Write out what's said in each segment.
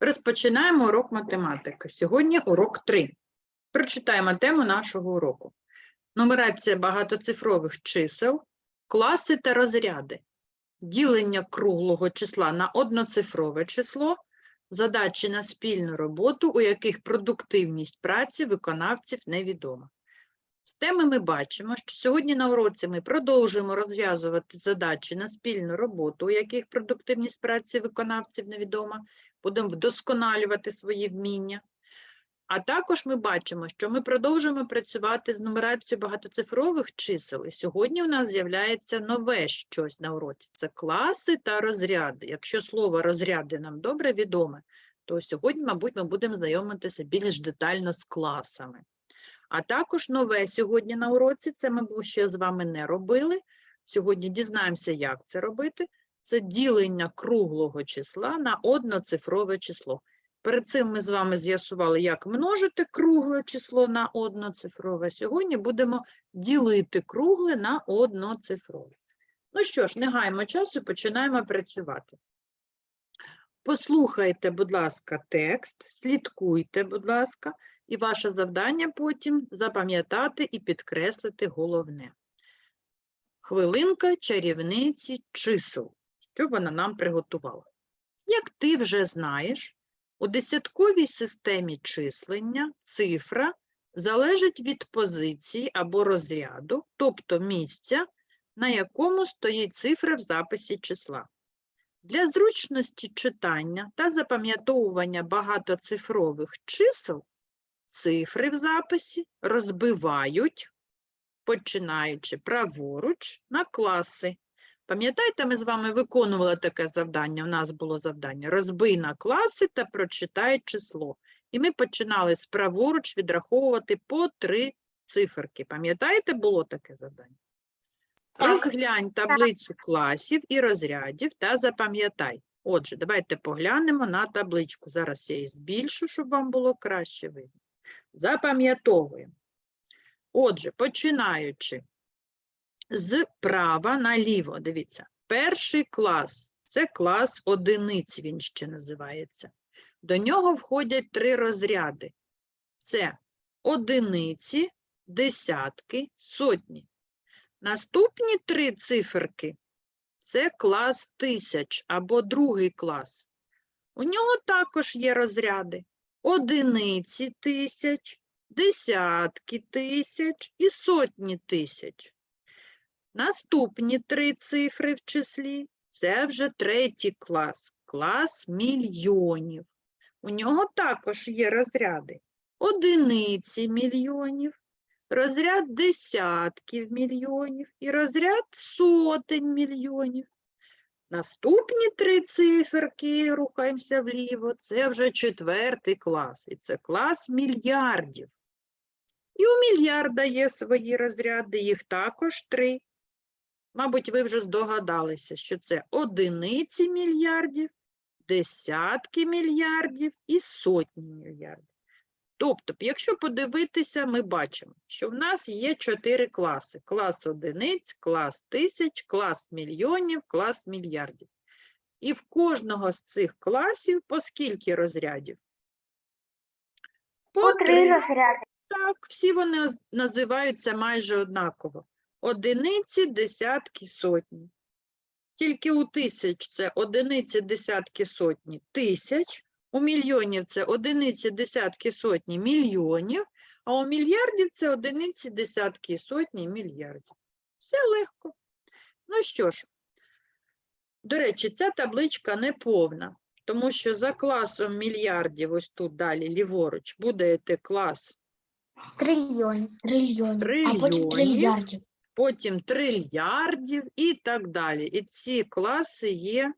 Розпочинаємо урок математики. Сьогодні урок 3. Прочитаємо тему нашого уроку. Нумерація багатоцифрових чисел, класи та розряди, ділення круглого числа на одноцифрове число, задачі на спільну роботу, у яких продуктивність праці виконавців невідома. З теми ми бачимо, що сьогодні на уроці ми продовжуємо розв'язувати задачі на спільну роботу, у яких продуктивність праці виконавців невідома, будемо вдосконалювати свої вміння. А також ми бачимо, що ми продовжуємо працювати з нумерацією багатоцифрових чисел. І сьогодні у нас з'являється нове щось на уроці. Це класи та розряди. Якщо слово розряди нам добре відоме, то сьогодні, мабуть, ми будемо знайомитися більш детально з класами. А також нове сьогодні на уроці, це ми ще з вами не робили. Сьогодні дізнаємося, як це робити. Це ділення круглого числа на одноцифрове число. Перед цим ми з вами з'ясували, як множити кругле число на одноцифрове. Сьогодні будемо ділити кругле на одноцифрове. Ну що ж, не гаємо часу, починаємо працювати. Послухайте, будь ласка, текст, слідкуйте, будь ласка, і ваше завдання потім запам'ятати і підкреслити головне. Хвилинка чарівниці чисел. Що вона нам приготувала? Як ти вже знаєш, у десятковій системі числення цифра залежить від позиції або розряду, тобто місця, на якому стоїть цифра в записі числа. Для зручності читання та запам'ятовування багатоцифрових чисел цифри в записі розбивають, починаючи праворуч, на класи. Пам'ятаєте, ми з вами виконували таке завдання. У нас було завдання розбий на класи та прочитай число. І ми починали з праворуч відраховувати по три циферки. Пам'ятаєте, було таке завдання? Розглянь таблицю класів і розрядів та запам'ятай. Отже, давайте поглянемо на табличку. Зараз я її збільшу, щоб вам було краще видно. Запам'ятовуємо. Отже, починаючи з права наліво, дивіться, перший клас це клас одиниць, він ще називається. До нього входять три розряди: це одиниці, десятки, сотні. Наступні три циферки це клас тисяч або другий клас. У нього також є розряди: одиниці тисяч, десятки тисяч і сотні тисяч. Наступні три цифри в числі це вже третій клас, клас мільйонів. У нього також є розряди одиниці мільйонів, розряд десятків мільйонів і розряд сотень мільйонів. Наступні три циферки, рухаємося вліво, це вже четвертий клас, і це клас мільярдів. І у мільярда є свої розряди, їх також три. Мабуть, ви вже здогадалися, що це одиниці мільярдів, десятки мільярдів і сотні мільярдів. Тобто, якщо подивитися, ми бачимо, що в нас є чотири класи: клас одиниць, клас тисяч, клас мільйонів, клас мільярдів. І в кожного з цих класів по скільки розрядів? По три розряди. Так, всі вони називаються майже однаково. Одиниці, десятки, сотні. Тільки у тисяч це одиниці, десятки, сотні тисяч, у мільйонів це одиниці, десятки, сотні мільйонів, а у мільярдів це одиниці, десятки, сотні мільярдів. Все легко. Ну що ж, до речі, ця табличка не повна, тому що за класом мільярдів, ось тут далі, ліворуч, буде йти клас Трильйонів. Трильйонів. А потім трильярдів. потім трильярдів і так далі. І ці класи є,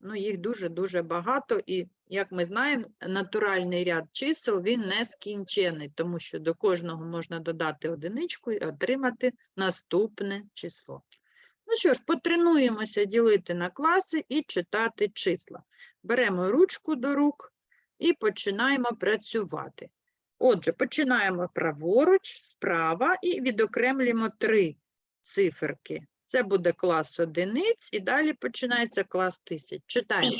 ну, їх дуже-дуже багато, і, як ми знаємо, натуральний ряд чисел, він нескінчений, тому що до кожного можна додати одиничку і отримати наступне число. Ну що ж, потренуємося ділити на класи і читати числа. Беремо ручку до рук і починаємо працювати. Отже, починаємо праворуч, справа і відокремлюємо три циферки. Це буде клас одиниць і далі починається клас тисяч. Читаємо.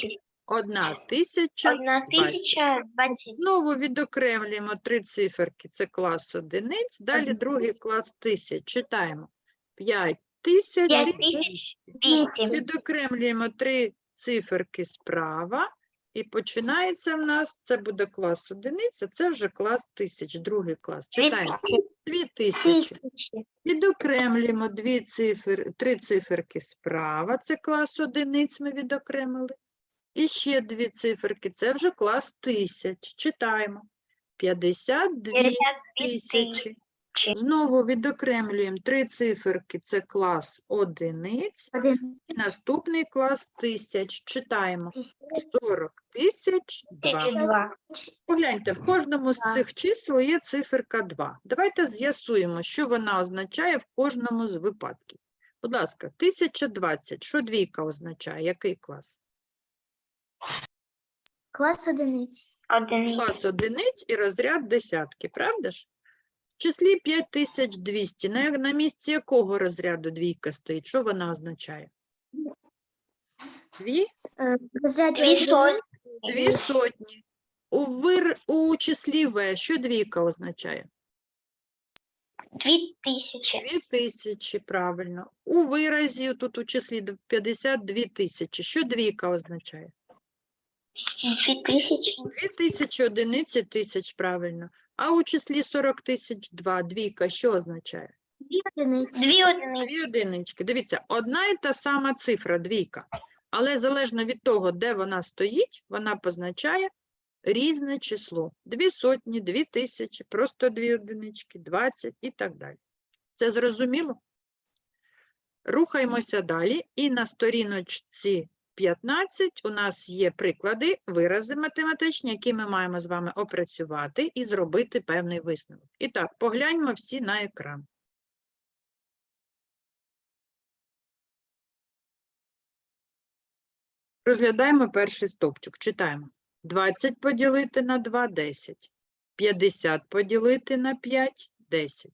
Одна тисяча. Одна тисяча двадцять. Знову відокремлюємо три циферки. Це клас одиниць. Далі Мгм. другий клас тисяч. Читаємо. П'ять тисяч. П'ять тисяч двісті. Відокремлюємо три циферки справа. І починається в нас, це буде клас одиниць, а це вже клас тисяч, другий клас. Читаємо. Дві тисячі. Відокремлюємо дві цифри, три циферки справа, це клас одиниць ми відокремили. І ще дві циферки, це вже клас тисяч. Читаємо. 52 тисячі. Знову відокремлюємо три циферки, це клас одиниць. Один. Наступний клас тисяч. Читаємо. 40 тисяч 2. два. Погляньте, в кожному з цих чисел є циферка 2. Давайте з'ясуємо, що вона означає в кожному з випадків. Будь ласка, 1020. Що двійка означає? Який клас? Клас одиниць. Одиниць. Клас одиниць і розряд десятки, правда ж? В числі 5200. На, на місці якого розряду двійка стоїть? Що вона означає? Дві? Розряд Дві сотні. Дві сотні. У, вир... у числі В що двійка означає? Дві тисячі. Дві тисячі, правильно. У виразі тут у числі 52 тисячі. Що двійка означає? Дві тисячі. Дві тисячі одиниці тисяч, правильно. А у числі 40 тисяч два, двійка, що означає? Дві одиниці. Дві одиниці. Дві одинички. Дивіться, одна і та сама цифра, двійка. Але залежно від того, де вона стоїть, вона позначає різне число. Дві сотні, дві тисячі, просто дві одинички, 20 і так далі. Це зрозуміло? Рухаємося далі. І на сторіночці 15 у нас є приклади, вирази математичні, які ми маємо з вами опрацювати і зробити певний висновок. І так, погляньмо всі на екран. Розглядаємо перший стовпчик. Читаємо. 20 поділити на 2 – 10. 50 поділити на 5 – 10.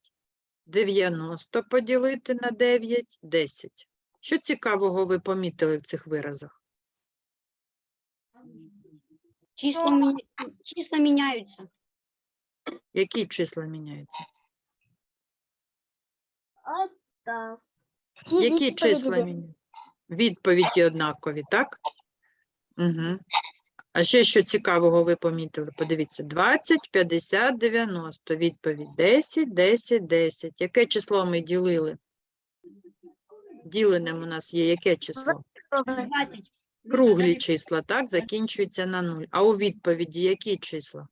90 поділити на 9 – 10. Що цікавого ви помітили в цих виразах? Числа, міня- числа міняються. Які числа міняються? Які числа міняються? Відповіді однакові, так? Угу. А ще що цікавого ви помітили? Подивіться, 20, 50, 90. Відповідь 10, 10, 10. Яке число ми ділили? Діленим у нас є яке число? 20. Круглі числа, так? Закінчуються на 0. А у відповіді які числа?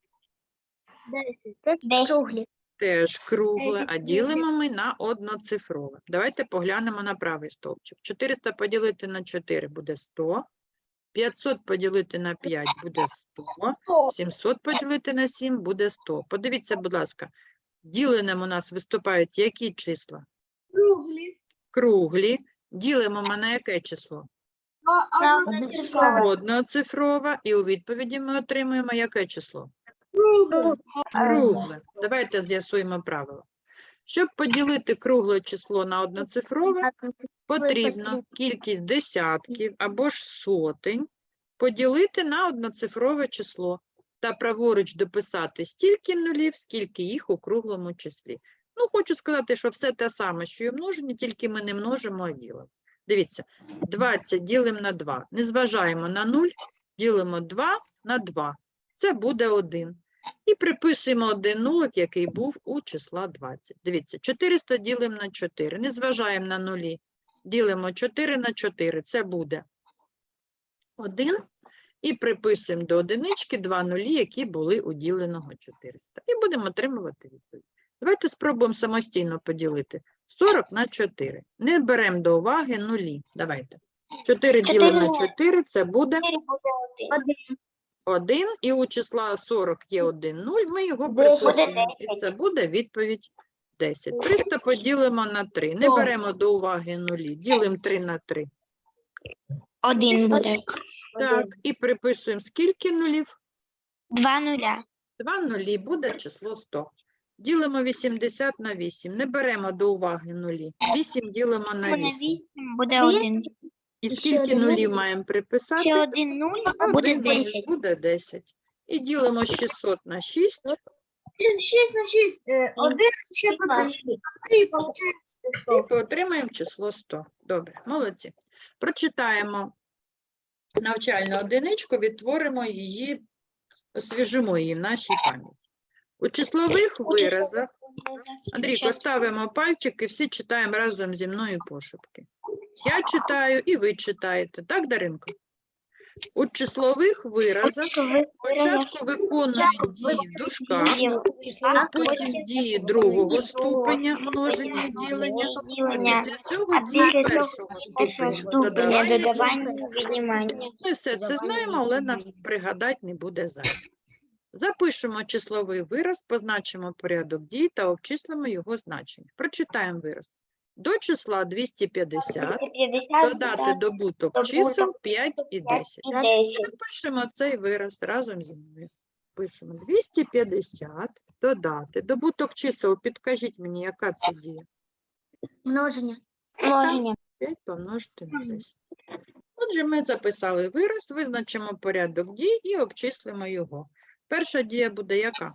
Десять. Круглі. Теж кругле, а ділимо ми на одноцифрове. Давайте поглянемо на правий стовпчик. 400 поділити на 4 буде 100. 500 поділити на 5 буде 100. 700 поділити на 7 буде 100. Подивіться, будь ласка, діленим у нас виступають які числа? Круглі. Круглі. Ділимо ми на яке число? Одноцифрове. Одноцифрове. І у відповіді ми отримуємо яке число? Кругле. Кругле. Давайте з'ясуємо правило. Щоб поділити кругле число на одноцифрове, потрібно кількість десятків або ж сотень поділити на одноцифрове число та праворуч дописати стільки нулів, скільки їх у круглому числі. Ну, хочу сказати, що все те саме, що і множення, тільки ми не множимо, а ділимо. Дивіться, 20 ділимо на 2. Не зважаємо на 0, ділимо 2 на 2. Це буде 1. І приписуємо один нулик, який був у числа 20. Дивіться, 400 ділимо на 4. Не зважаємо на нулі. Ділимо 4 на 4. Це буде 1. І приписуємо до одинички два нулі, які були у діленого 400. І будемо отримувати відповідь. Давайте спробуємо самостійно поділити. 40 на 4. Не беремо до уваги нулі. Давайте. 4 ділимо на 4, це буде Чотири буде один. 1, і у числа 40 є 1 0, ми його приписуємо. І це буде відповідь 10. 300 поділимо на 3. Не беремо до уваги нулі. Ділимо 3 на 3. Один буде. Так, і приписуємо скільки нулів? Два нуля. 2 нулі буде число 100. Ділимо 80 на 8. Не беремо до уваги нулі. 8 ділимо на 8. буде один. І скільки нулів маємо приписати? Ще один нуль, буде Один 10. Буде 10. І ділимо 600 на 6. 6 на 6. Один ще Клас. подожди. Три, получается І отримаємо число 100. Добре, молодці. Прочитаємо навчальну одиничку, відтворимо її, освіжимо її в нашій пам'яті. У числових виразах, Андрійко, ставимо пальчики, всі читаємо разом зі мною пошепки. Я читаю і ви читаєте. Так, Даринко? У числових виразах спочатку виконують дії в дужках, потім дії другого ступеня множення і ділення, а після цього дії першого ступеня додавання. додавання. Ми все це знаємо, але нам пригадати не буде зайве. Запишемо числовий вираз, позначимо порядок дій та обчислимо його значення. Прочитаємо вираз. До числа 250 додати добуток добуток чисел 5 і 10. і 10. Запишемо цей вираз разом зі мною. Пишемо 250 додати. Добуток чисел, підкажіть мені, яка це дія? Множення. Множення. 5 помножити на 10. Отже, ми записали вираз, визначимо порядок дій і обчислимо його. Перша дія буде яка?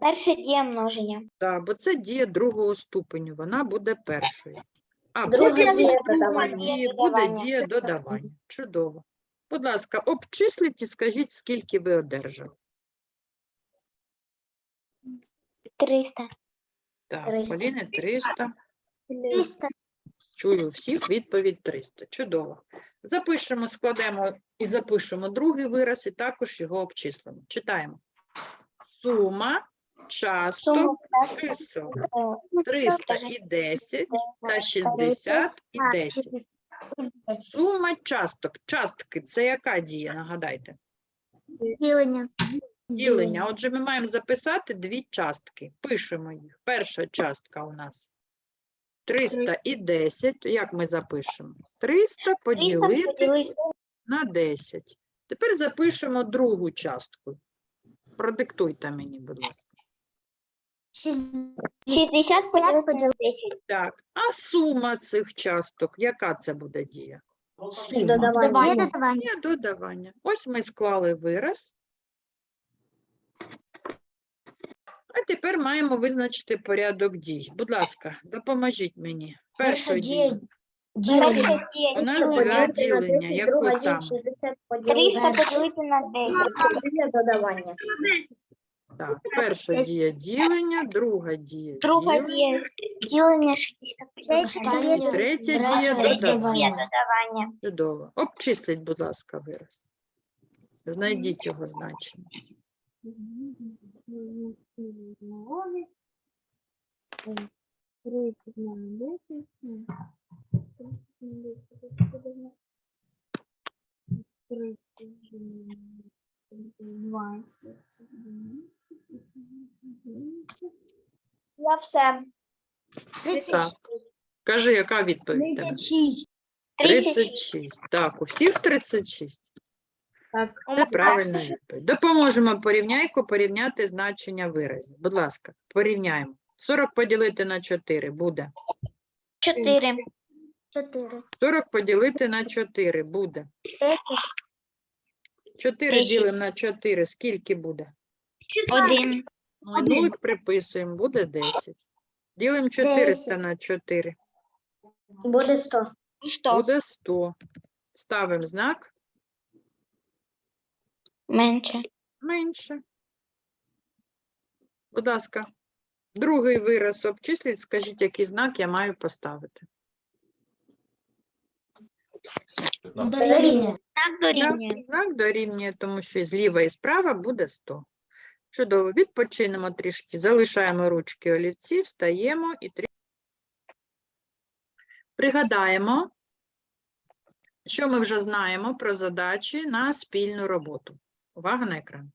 Перше діє множення. Так, бо це дія другого ступеню, вона буде першою. А Друга потім дія додавання. дія буде Додавання. дія додавання. Чудово. Будь ласка, обчисліть і скажіть, скільки ви одержали. 300. Так, 300. Поліни 300. 300. Чую всіх відповідь 300. Чудово. Запишемо, складемо і запишемо другий вираз, і також його обчислимо. Читаємо. Сума часток Сума чисел Е, 300 і 10 та 60 і 10. Сума часток. Частки це яка дія? Нагадайте. Ділення. Ділення. Отже, ми маємо записати дві частки. Пишемо їх. Перша частка у нас 300 і 10. Як ми запишемо? 300 поділити поділити на 10. Тепер запишемо другу частку. Продиктуйте мені, будь ласка. 60 поділити Так, а сума цих часток, яка це буде дія? Сума. Додавання. Є додавання. Ось ми склали вираз. А тепер маємо визначити порядок дій. Будь ласка, допоможіть мені. Перша дія. Діє У нас два ділення. Яку саме? 300 поділити на 10. додавання. Так, перша дія ділення, друга дія Друга ділення, ділення 60 поділити на 10. третя дія додавання. додавання. Чудово. Обчисліть, будь ласка, вираз. Знайдіть його значення. Я все. Так. Кажи, яка відповідь? тебе? 36. 36. Так, у всіх 36. Так. Це правильна відповідь. Допоможемо порівняйку порівняти значення виразів. Будь ласка, порівняємо. 40 поділити на 4 буде. 4. 4. 40 поділити на 4 буде. 4 Десять. ділимо на 4. Скільки буде? 1. Ну, і нулик приписуємо, буде 10. Ділимо 400 на 4. Буде 100. 100. Буде 100. Ставимо знак Менше. менше. Будь ласка, другий вираз обчисліть, скажіть, який знак я маю поставити. Дорівнює. Так Так, дорівнює. Знак дорівнює, тому що і зліва і справа буде 100. Чудово. Відпочинемо трішки, залишаємо ручки олівці, встаємо і трішки. Пригадаємо, що ми вже знаємо про задачі на спільну роботу. Увага на екран.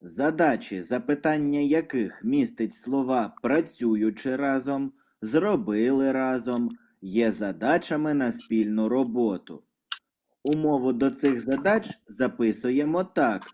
Задачі, запитання яких містить слова працюючи разом, зробили разом, є задачами на спільну роботу. Умову до цих задач записуємо так.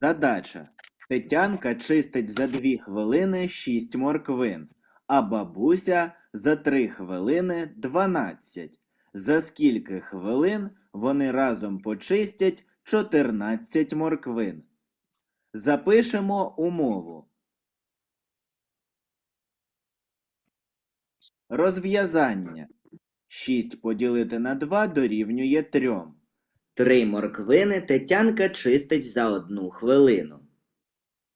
Задача. Тетянка чистить за 2 хвилини 6 морквин, а бабуся за 3 хвилини 12. За скільки хвилин вони разом почистять 14 морквин? Запишемо умову. Розв'язання. 6 поділити на 2 дорівнює 3. Три морквини Тетянка чистить за одну хвилину.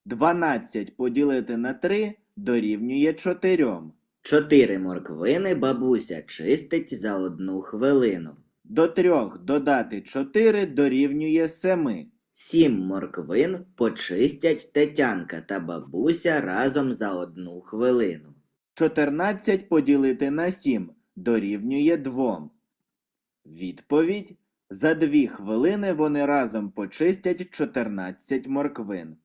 12 поділити на 3 дорівнює 4. Чотири морквини бабуся чистить за одну хвилину. До 3 додати 4 дорівнює 7. Сім морквин почистять Тетянка та бабуся разом за одну хвилину. 14 поділити на 7 дорівнює 2. Відповідь. За 2 хвилини вони разом почистять 14 морквин.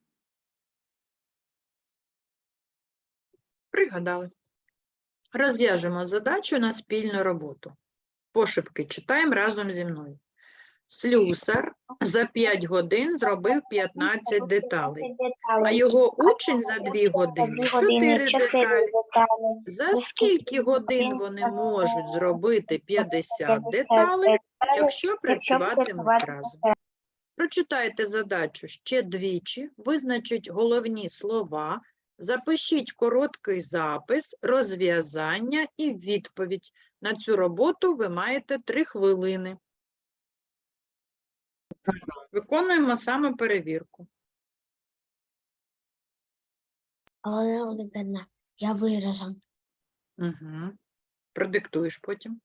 Пригадали. Розв'яжемо задачу на спільну роботу. Пошепки читаємо разом зі мною. Слюсар за 5 годин зробив 15 деталей, а його учень за 2 години 4 деталі. За скільки годин вони можуть зробити 50 деталей, якщо працюватимуть разом? Прочитайте задачу ще двічі, визначіть головні слова, запишіть короткий запис, розв'язання і відповідь. На цю роботу ви маєте 3 хвилини. Виконуємо саме перевірку. Олена Володимирівна, я виразом. Угу. Продиктуєш потім.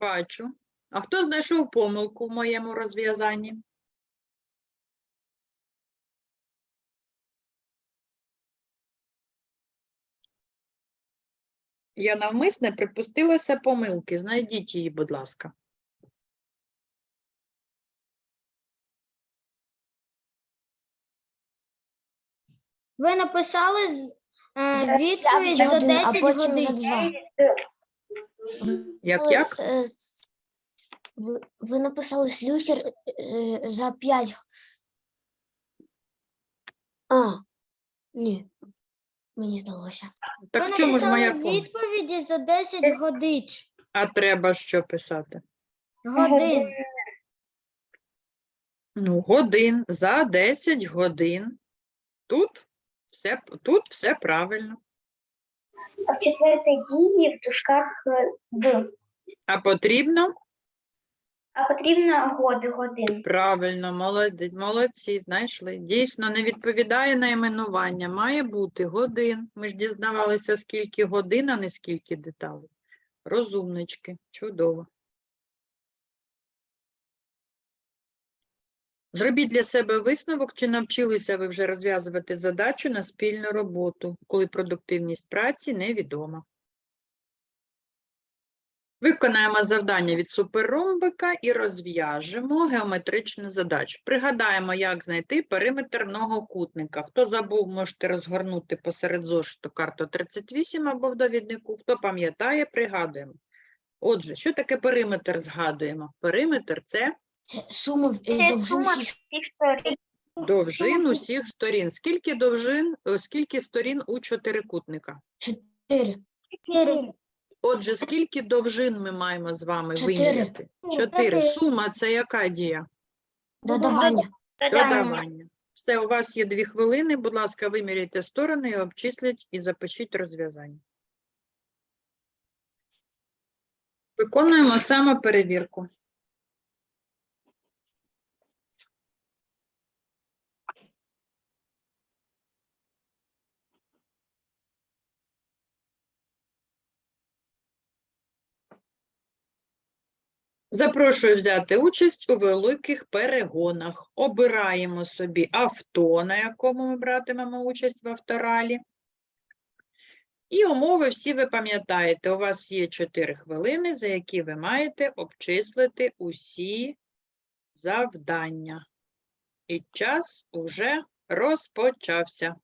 Бачу. А хто знайшов помилку в моєму розв'язанні? Я навмисне припустилася помилки. Знайдіть її, будь ласка. Ви написали з- е, відповідь за годин, 10 годин. Як як? Е, Ви, ви написали слюсер е, за 5. А, ні. Мені здалося. Так Ви в чому ж моя помилка? відповіді за 10 годин. А треба що писати? Годин. Ну, годин за 10 годин. Тут все, тут все правильно. А в четвертій дії в дужках е. А потрібно? А потрібно годи годин. Правильно, молодці, знайшли. Дійсно, не відповідає на іменування. Має бути годин. Ми ж дізнавалися, скільки годин, а не скільки деталей. Розумнички, чудово. Зробіть для себе висновок, чи навчилися ви вже розв'язувати задачу на спільну роботу, коли продуктивність праці невідома. Виконаємо завдання від суперромбика і розв'яжемо геометричну задачу. Пригадаємо, як знайти периметр многокутника. Хто забув, можете розгорнути посеред зошиту карту 38 або в довіднику. Хто пам'ятає, пригадуємо. Отже, що таке периметр згадуємо? Периметр – це Це сума е, всіх сторін. довжин усіх сторін. Скільки довжин, скільки сторін у чотирикутника? 4. Отже, скільки довжин ми маємо з вами Чотири. виміряти? Чотири. Сума – це яка дія? Додавання. Додавання. Все, у вас є дві хвилини. Будь ласка, виміряйте сторони, обчисліть і запишіть розв'язання. Виконуємо саме Запрошую взяти участь у великих перегонах. Обираємо собі авто, на якому ми братимемо участь в авторалі. І умови всі ви пам'ятаєте. У вас є 4 хвилини, за які ви маєте обчислити усі завдання. І час уже розпочався.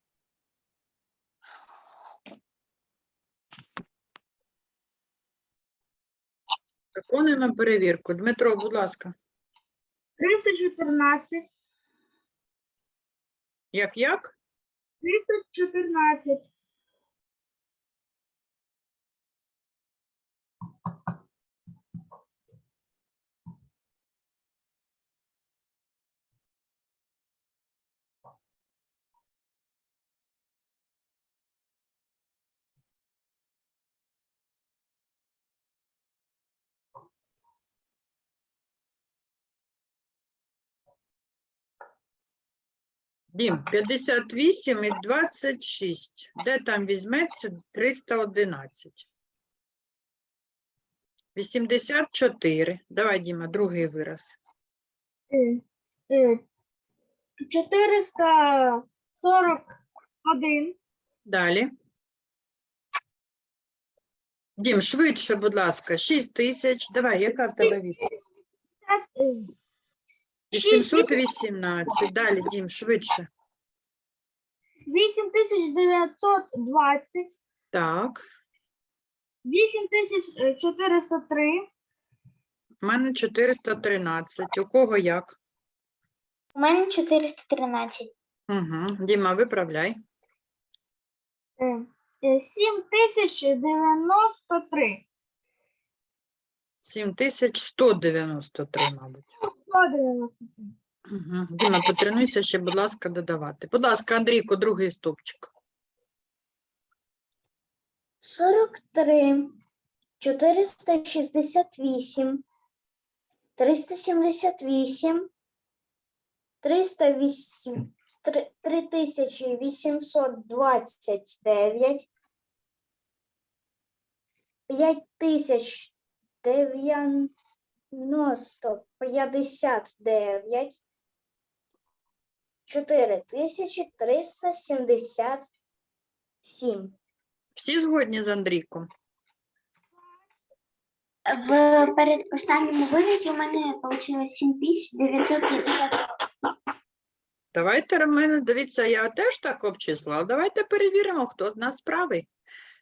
Виконуємо перевірку. Дмитро, будь ласка. 314. Як як? 314. Дім, 58 і 26. Де там візьметься 311? 84. Давай, Діма, другий вираз. 441. Далі. Дім, швидше, будь ласка, 6 тисяч. Давай, яка в тебе відповідь? 818. Далі, Дім, швидше. 8920. Так, 8403. у мене 413. У кого як? У мене 413. Угу. Діма, виправляй. 7093. 7193, мабуть. 193. Угу. Діма, потренуйся ще, будь ласка, додавати. Будь ласка, Андрійко, другий стовпчик. 43, 468, 378, 308, 3829, 5090, 59, 4377. Всі згодні з Андрійком? В передостанньому виразі у мене вийшло 7950. Давайте, Романе, дивіться, я теж так обчислила. Давайте перевіримо, хто з нас правий.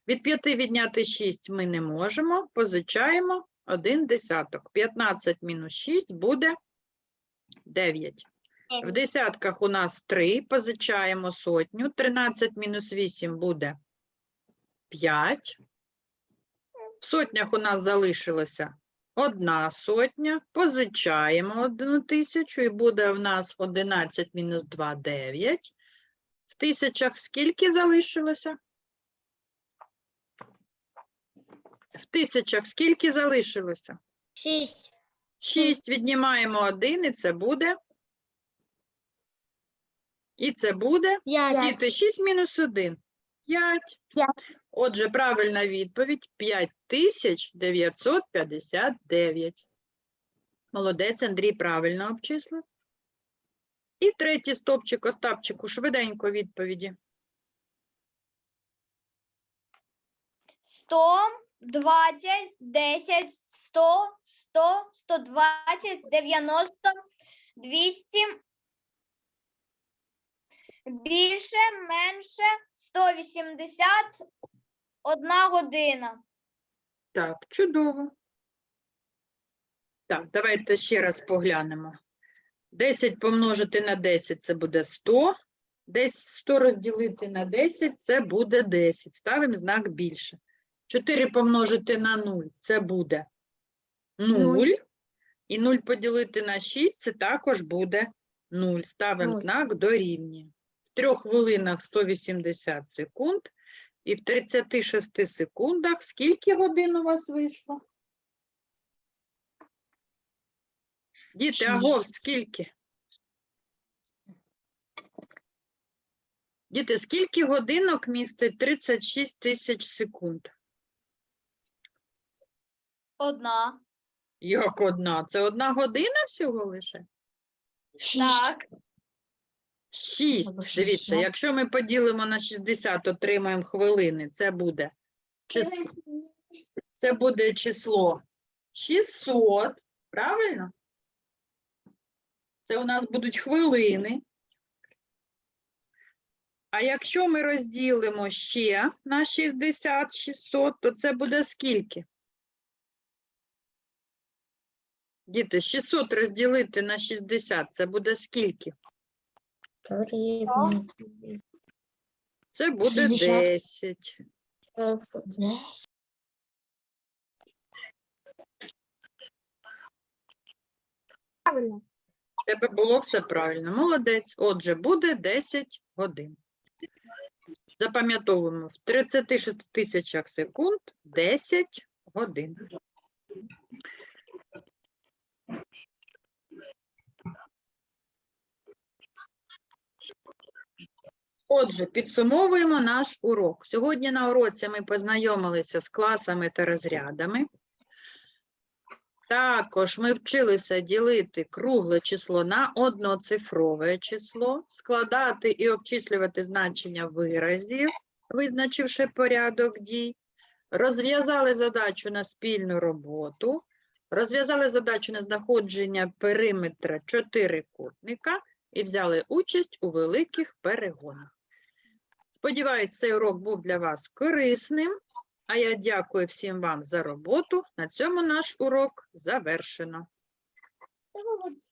Від 5 відняти 6 ми не можемо, позичаємо 1 десяток. 15 мінус 6 буде 9. В десятках у нас 3, позичаємо сотню. 13 мінус 8 буде 5. В сотнях у нас залишилося одна сотня. Позичаємо одну тисячу і буде в нас 11 мінус 2 – 9. В тисячах скільки залишилося? В тисячах скільки залишилося? 6. 6 віднімаємо 1 і це буде. І це буде. 5. Діти, 6 мінус 1. 5. П'ять. Отже, правильна відповідь 5959. Молодець, Андрій правильно обчислив. І третій стопчик, Остапчику, швиденько відповіді. 100, 20, 10, 100, 100, 120, 90, 200, більше, менше, 180, одна година. Так, чудово. Так, давайте ще раз поглянемо. 10 помножити на 10 це буде 100. Десь 100 розділити на 10 це буде 10. Ставимо знак більше. 4 помножити на 0 це буде 0. І 0 поділити на 6 це також буде 0. Ставимо Нуль. знак дорівнює. В 3 хвилинах 180 секунд. І в 36 секундах скільки годин у вас вийшло? Діти, агов, скільки? Діти, скільки годинок містить 36 тисяч секунд? Одна. Як одна? Це одна година всього лише? Так. Шість. Дивіться, якщо ми поділимо на 60, отримаємо хвилини, це буде число, це буде число 600, правильно? Це у нас будуть хвилини. А якщо ми розділимо ще на 60, 600, то це буде скільки? Діти, 600 розділити на 60 це буде скільки? Дорівнює Це буде 60. 10. десять. Правильно. В Тебе було все правильно. Молодець. Отже, буде 10 годин. Запам'ятовуємо, в 36 тисячах секунд 10 годин. Отже, підсумовуємо наш урок. Сьогодні на уроці ми познайомилися з класами та розрядами. Також ми вчилися ділити кругле число на одноцифрове число, складати і обчислювати значення виразів, визначивши порядок дій, розв'язали задачу на спільну роботу, розв'язали задачу на знаходження периметра чотирикутника і взяли участь у великих перегонах. Сподіваюсь, цей урок був для вас корисним. А я дякую всім вам за роботу. На цьому наш урок завершено.